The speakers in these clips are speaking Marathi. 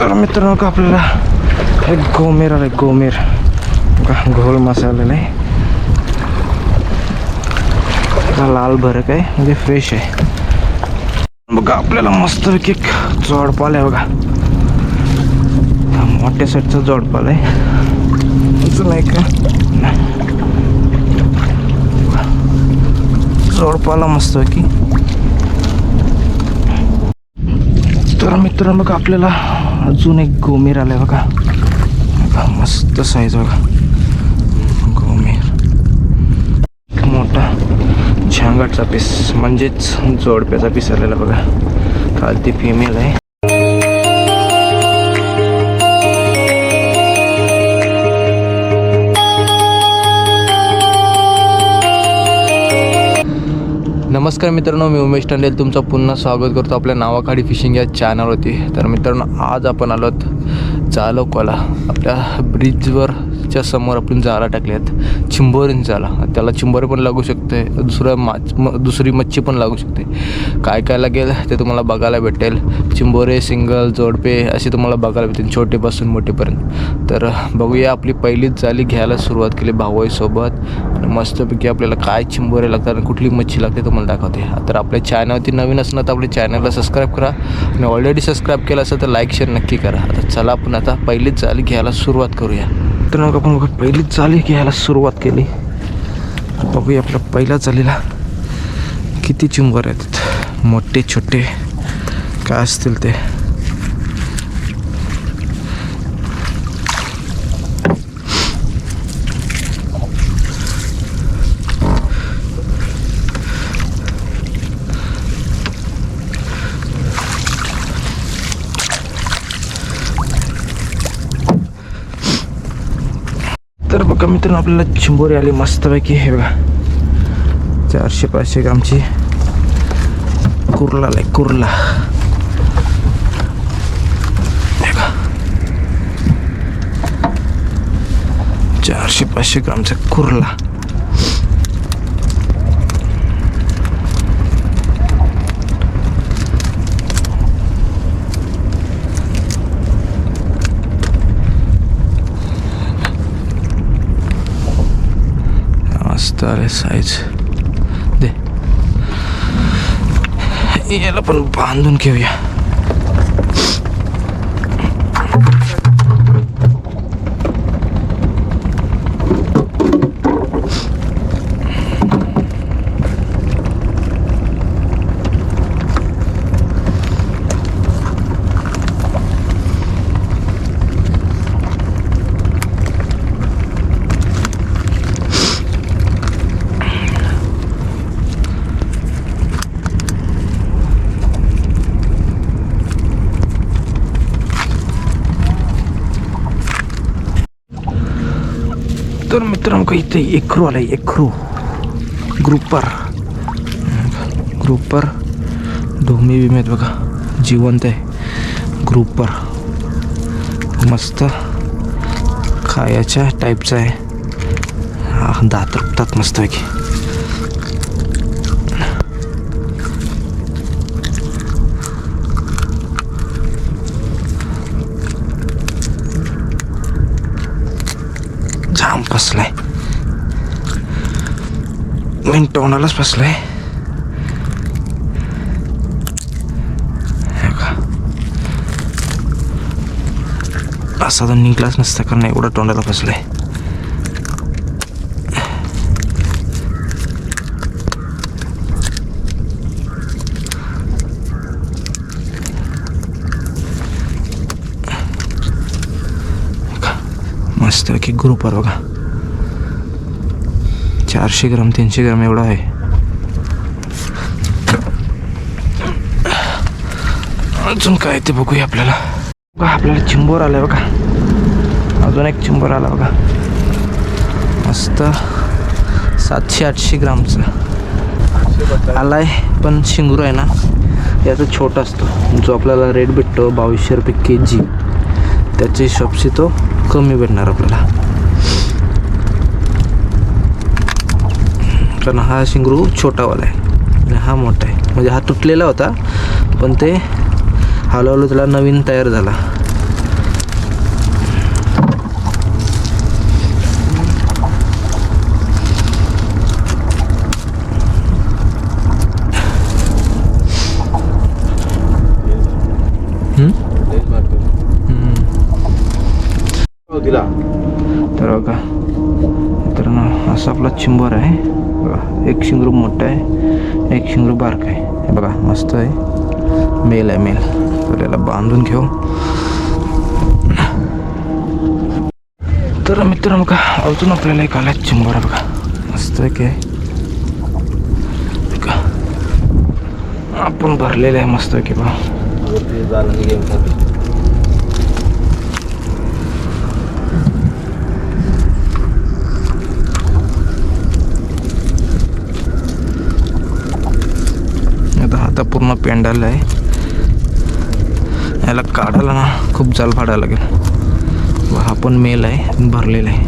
तर मित्रांनो का आपल्याला एक गोमेर आलं गोमेर. का घोल मसालेला आहे लाल भरक आहे म्हणजे फ्रेश आहे. बघा आपल्याला मस्त एक जोडपाल आहे बघा. मोठ्या साईडचा जोडपाल आहे. अजून नाही का जोडपाला मस्त की तर मित्रांनो बघा आपल्याला अजून एक गोमीर आलाय बघा. बघा मस्त साईज बघा. गोमीर. मोठा छांगाटचा पीस म्हणजेच जोडप्याचा पीस आलेला बघा. काल ती फिमेल आहे. नमस्कार मित्रांनो मी उमेश टंडेल. तुमचं पुन्हा स्वागत करतो आपल्या नावाखाडी फिशिंग या चॅनलवरती तर मित्रांनो आज आपण आलोत चालोकोला आपल्या ब्रिजवर च्या समोर आपण जाळा टाकले आहेत. चिंबोरीन जाला त्याला चिंबोरी पण लागू शकते. दुसरं माच म दुसरी मच्छी पण लागू शकते. काय काय लागेल ते तुम्हाला बघायला भेटेल. चिंबोरे सिंगल जोडपे असे तुम्हाला बघायला भेटेल. छोटेपासून मोठेपर्यंत. तर बघूया आपली पहिलीच जाली घ्यायला सुरुवात केली भावाईसोबत. आणि मस्तपैकी आपल्याला काय चिंबोरे लागतात आणि कुठली मच्छी लागते तुम्हाला दाखवते. तर आपल्या चॅनलवरती नवीन असणार तर आपल्या चॅनलला सबस्क्राईब करा. आणि ऑलरेडी सबस्क्राईब केलं असेल तर लाईक शेअर नक्की करा. आता चला आपण आता पहिलीच जाली घ्यायला सुरुवात करूया. तर मग आपण बघा पहिली चाली घ्यायला सुरुवात केली. बघूया आपल्या पहिल्या चालीला किती चिंबर आहेत. मोठे छोटे काय असतील ते. मित्रांनो आपल्याला चिंबोरी आली मस्तपैकी. हे बघा. चारशे पाचशे ग्रामची कुर्ला आलाय कुर्ला. चारशे पाचशे ग्रामचा कुर्ला. मस्त साईज. दे. याला पण बांधून घेऊया. तर मित्रांनो इथे एकरू आलाय एकरू ग्रुपर ग्रुपर धोमी विमेत बघा जिवंत आहे ग्रुपर मस्त खायाच्या टाईपचा आहे हा दात रुपतात मस्तपैकी मिंटवणालाच फसलाय असा तर निघलाच नसता कारण एवढा तोंडाला फसलाय मस्त की ग्रुपवर बघा चारशे ग्राम तीनशे ग्राम एवढा आहे. अजून काय ते बघूया आपल्याला. बघा आपल्याला चिंबोर आलाय बघा. अजून एक चिंबोर आला बघा. मस्त. सातशे आठशे ग्रामचा. आलाय पण शिंगूर आहे ना याचा छोटा असतो. जो आपल्याला रेट भेटतो बावीसशे रुपये के जी त्याच्या हिशोबशी तो कमी भेटणार आपल्याला. कारण हा शिंगरू छोटावाला आहे. आणि हा मोठा आहे. म्हणजे हा तुटलेला होता पण ते हळूहळू त्याला नवीन तयार झाला. तर बघा तर असा आपला चिंबर आहे. बघा एक शिंगरू मोठा आहे एक शिंगरू बारक आहे. हे बघा मस्त आहे. मेल आहे मेल. तर याला बांधून घेऊ. तर मित्र बघा अजून आपल्याला एक आला चिंबर आहे बघा. मस्त आहे काय आपण भरलेलं आहे मस्त की बघा आता पूर्ण पेंडाल आहे. याला काढायला ना खूप जाल फाडायला लागेल. हा पण मेल आहे भरलेला आहे.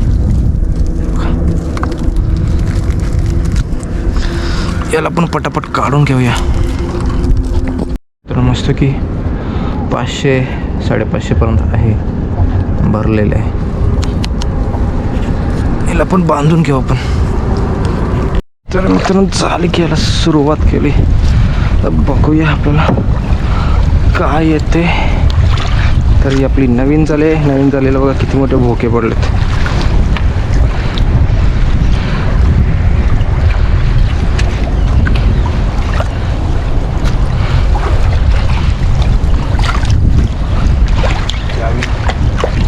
याला पण पटापट काढून घेऊया. तर मस्त की पाचशे साडेपाचशेपर्यंत आहे. भरलेलं आहे. याला पण बांधून घेऊ आपण. तर मित्रांनो झाली की याला सुरुवात केली. तर बघूया आपल्याला काय येते? तर ही आपली नवीन झाले. नवीन झालेलं बघा किती मोठे भोके पडलेत.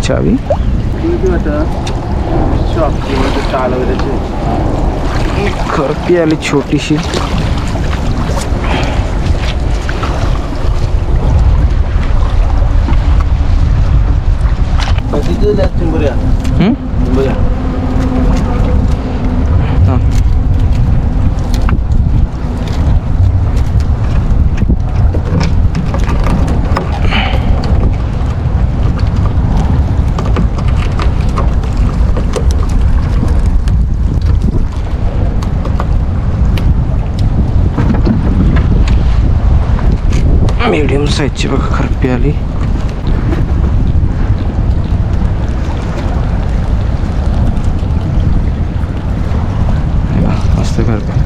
चावी? चाल वगैरे खरपी आली छोटीशी. किती लागतील बऱ्या हम्म? बऱ्या हा. मीडियम साईजची बघा खरपी आली या, मस्त खरपी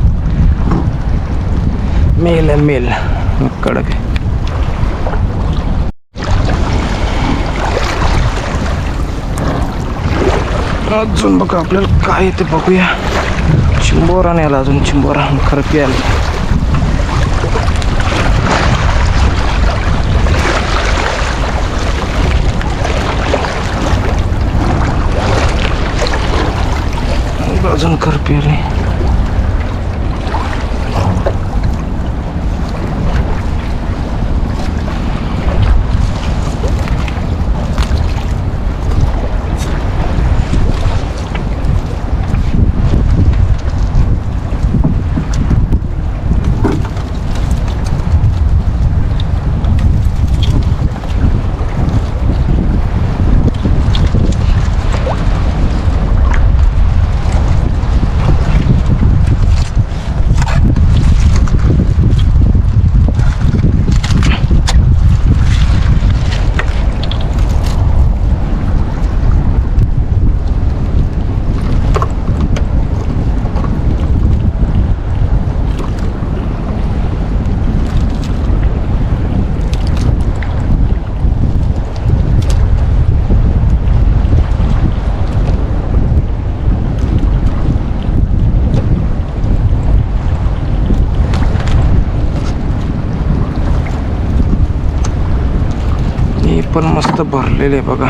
मेल आहे मेल. कडक आहे. अजून बघा आपल्याला काय येते बघूया. चिंबोरा नाही आला अजून चिंबोरा. खरपी आली अजून खरपी आली हे पण मस्त भरलेले आहे बघा.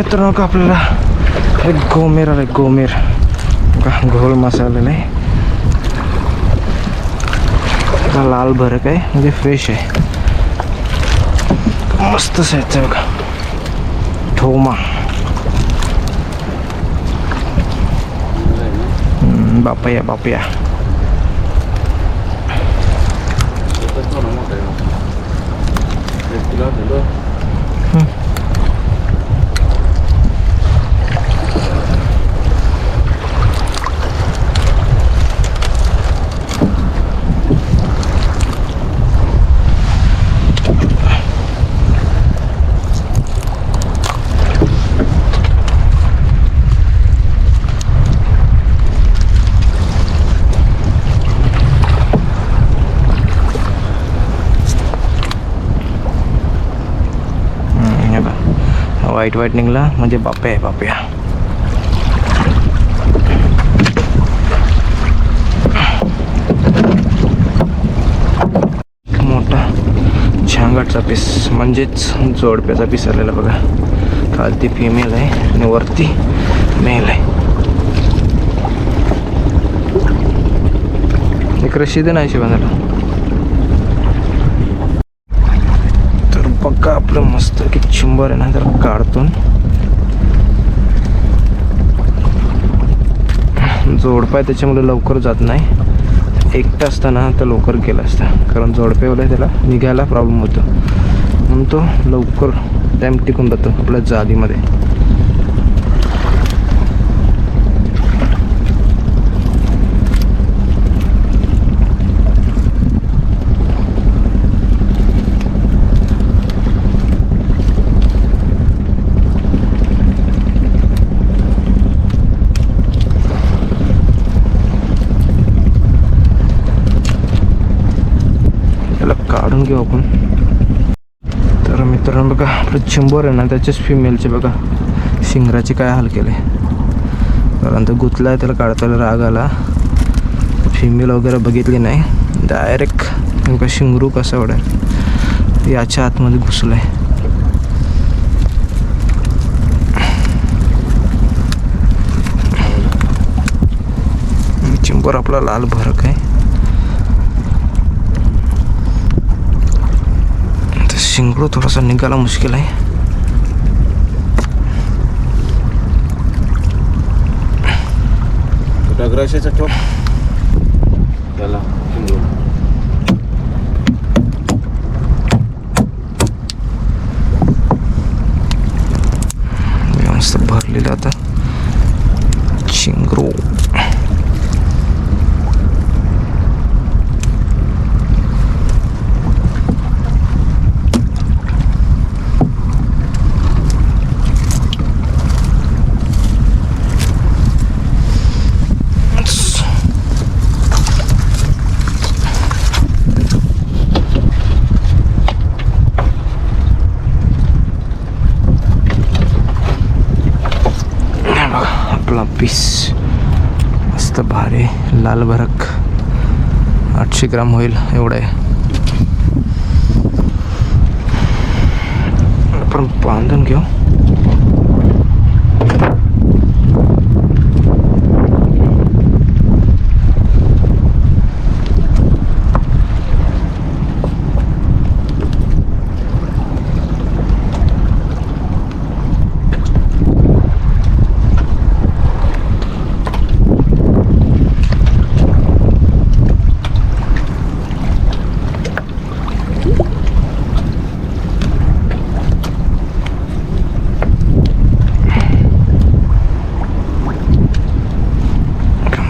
मित्रांनो का आपल्याला एक गोमेर आलं गोमेर. का घोल मसाले आहे बघा, लाल भरक आहे म्हणजे फ्रेश आहे. मस्त साईजचा आहे बघा. ठोमा. बापया बापया हम्म, हे व्हाईट व्हाईट निघला म्हणजे बापे आहे बापया मोठा छांगाटचा पीस म्हणजेच जोडप्याचा पीस आलेला बघा. खालती फिमेल आहे आणि वरती मेल आहे. एक रशीद नाही शिवाय तर बघा आपलं मस्त की चिंबर आहे ना तर काढतून. जोडपाय त्याच्यामुळे लवकर जात नाही. एकटा असताना तर लवकर गेला असता. कारण जोडपेवाला त्याला निघायला प्रॉब्लेम होतो. म्हणून तो लवकर टाईम टिकून जातो आपल्या जालीमध्ये काढून घेऊ आपण. तर मित्रांनो बघा आपलं चिंबोर आहे ना त्याच्याच फिमेलचे बघा शिंगराचे काय हाल केले. कारण तो गुतला आहे त्याला काढताला राग आला. फिमेल वगैरे बघितली नाही. डायरेक्ट नेमका शिंगरू कसा आवडेल याच्या आतमध्ये घुसलं आहे चिंबोर आपला लाल भरक आहे. तर शिंगडू थोडासा निघायला मुश्किल आहे डगराशाचा टोप त्याला शिंगरू. मस्त भरलेलं आता चिंगरू हे बघा आपला पीस मस्त भारी लाल भरक. आठशे ग्राम होईल एवढं आहे. आपण बांधून घेऊ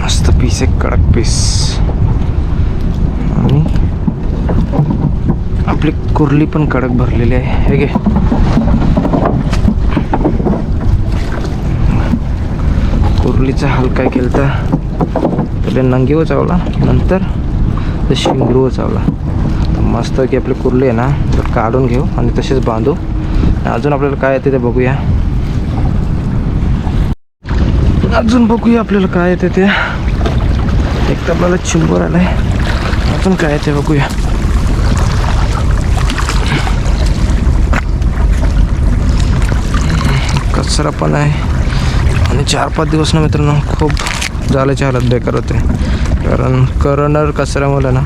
मस्त पीस आहे आणि आपली कुर्ली पण कडक भरलेली आहे हे घे कुर्लीचा हाल काय केलं तर पहिले नंगीव चावला नंतर ते शिंगरू चावला तर मस्त की आपली कुर्ली आहे ना तर काढून घेऊ आणि तसेच बांधू अजून आपल्याला काय येते ते बघूया अजून बघूया आपल्याला काय येते ते एक तर आपल्याला चिंबोर आलाय. अजून काय ते बघूया. कचरा पण आहे. आणि चार पाच दिवस ना मित्रांनो खूप जाल्याची हालत बेकार होते. कारण करणार कचऱ्यामुळे ना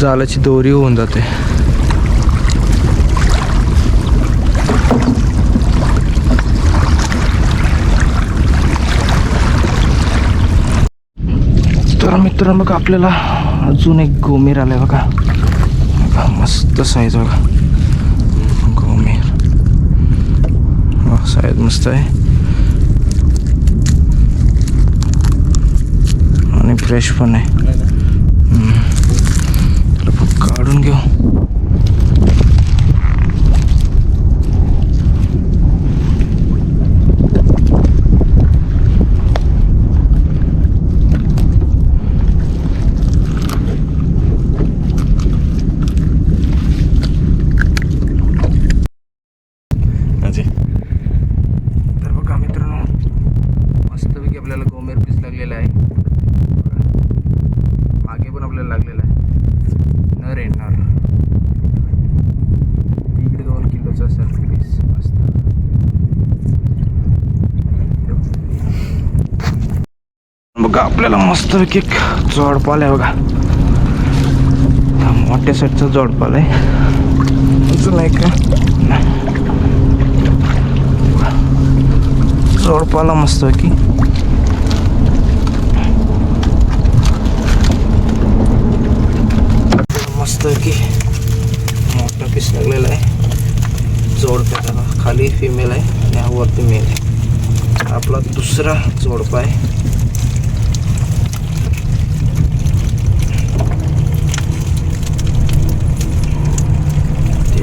जालाची दोरी होऊन जाते. तर मित्रांनो बघा आपल्याला अजून एक गोमीर आलाय बघा. बघा मस्त साईज बघा. गोमीर. साईज मस्त आहे. आणि फ्रेश पण आहे. त्याला काढून घेऊ अच्छा. तर बघा मित्रांनो मस्तपैकी आपल्याला गोमेर पीस लागलेला आहे. मागे पण आपल्याला लागलेला आहे. नर नर इकडे दोन किलोचा असेल पीस मस्त. बघा आपल्याला मस्तपैकी एक जोडपाल आहे बघा. मोठ्या साईडचा जोडपाल आहे. अजून नाही. का जोडपाला मस्त की दिसतं की मोठा पीस लागलेला आहे. जोडपा त्याला खाली फिमेल आहे आणि हा वरती मेल आहे. आपला दुसरा जोडपा आहे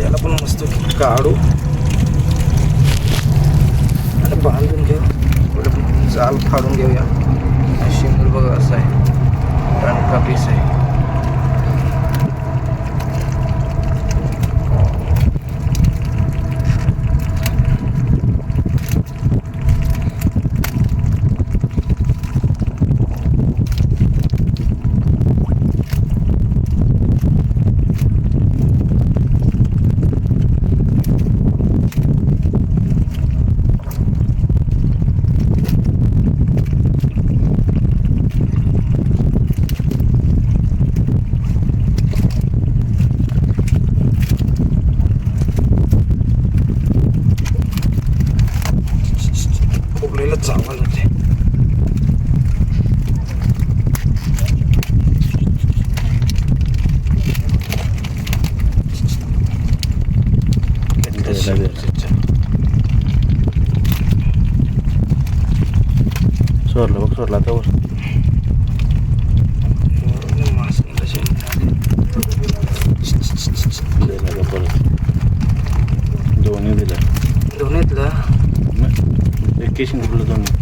याला पण मस्त काढू. आणि बांधून घेऊ. जाल फाडून घेऊया. हा बघा असं आहे. दणका पीस आहे फुगलेलं चावल होते सोडलं बघ सोडला आता वर दिला का परत दोन्ही दिला दोन्हीतलं एक केशन कुठलं दोन